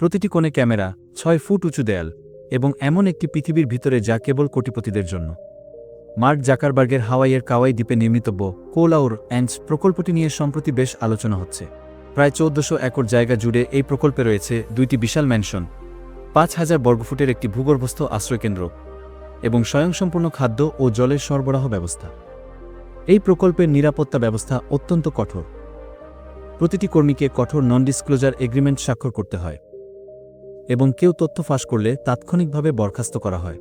প্রতিটি কোণে ক্যামেরা, ছয় ফুট উঁচু দেয়াল এবং এমন একটি পৃথিবীর ভিতরে যা কেবল কোটিপতিদের জন্য। মার্ক জাকারবার্গের হাওয়াইয়ের কাওয়াই দ্বীপে নির্মিতব্য কোলাউর অ্যান্ডস প্রকল্পটি নিয়ে সম্প্রতি বেশ আলোচনা হচ্ছে। প্রায় চৌদ্দশো একর জায়গা জুড়ে এই প্রকল্পে রয়েছে দুইটি বিশাল ম্যানশন, পাঁচ হাজার বর্গফুটের একটি ভূগর্ভস্থ আশ্রয়কেন্দ্র এবং স্বয়ংসম্পূর্ণ খাদ্য ও জলের সরবরাহ ব্যবস্থা। এই প্রকল্পের নিরাপত্তা ব্যবস্থা অত্যন্ত কঠোর। প্রতিটি কর্মীকে কঠোর নন ডিসক্লোজার এগ্রিমেন্ট স্বাক্ষর করতে হয়। এবং কেউ তথ্য ফাঁস করলে তাৎক্ষণিকভাবে বরখাস্ত করা হয়।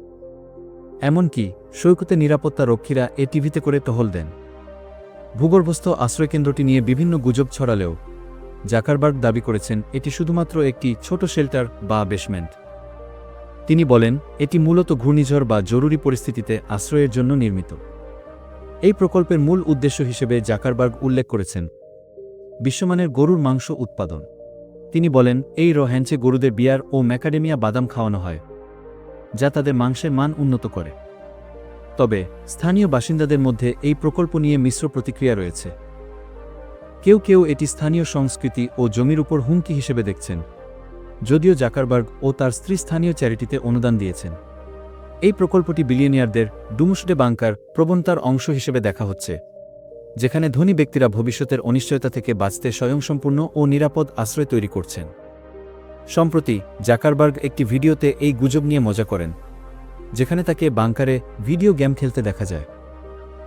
এমনকি সৈকতে নিরাপত্তা রক্ষীরা এ টিভিতে করে টহল দেন। ভূগর্ভস্থ আশ্রয়কেন্দ্রটি নিয়ে বিভিন্ন গুজব ছড়ালেও জাকারবার্গ দাবি করেছেন, এটি শুধুমাত্র একটি ছোট শেল্টার বা বেসমেন্ট। তিনি বলেন, এটি মূলত ঘূর্ণিঝড় বা জরুরি পরিস্থিতিতে আশ্রয়ের জন্য নির্মিত। এই প্রকল্পের মূল উদ্দেশ্য হিসেবে জাকারবার্গ উল্লেখ করেছেন, বিশ্বমানের গরুর মাংস উৎপাদন। তিনি বলেন, এই রোহ্যাঞ্চে গরুদের বিয়ার ও ম্যাকাডেমিয়া বাদাম খাওয়ানো হয়, যা তাদের মাংসের মান উন্নত করে। তবে, স্থানীয় বাসিন্দাদের মধ্যে এই প্রকল্প নিয়ে মিশ্র প্রতিক্রিয়া রয়েছে। কেউ কেউ এটি স্থানীয় সংস্কৃতি ও জমির উপর হুমকি হিসেবে দেখছেন, যদিও জাকারবার্গ ও তার স্ত্রী স্থানীয় চ্যারিটিতে অনুদান দিয়েছেন। এই প্রকল্পটি বিলিয়নিয়ারদের ডুমুসডে বাংকার প্রবণতার অংশ হিসেবে দেখা হচ্ছে। যেখানে ধনী ব্যক্তিরা ভবিষ্যতের অনিশ্চয়তা থেকে বাঁচতে স্বয়ংসম্পূর্ণ ও নিরাপদ আশ্রয় তৈরি করছেন। সম্প্রতি জাকারবার্গ একটি ভিডিওতে এই গুজব নিয়ে মজা করেন, যেখানে তাকে বাংকারে ভিডিও গেম খেলতে দেখা যায়।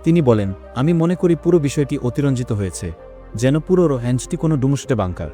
তিনি বলেন, আমি মনে করি পুরো বিষয়টি অতিরঞ্জিত হয়েছে, যেন পুরো রোহ্যাঞ্জটি কোনো ডুমুসটে বাংকার।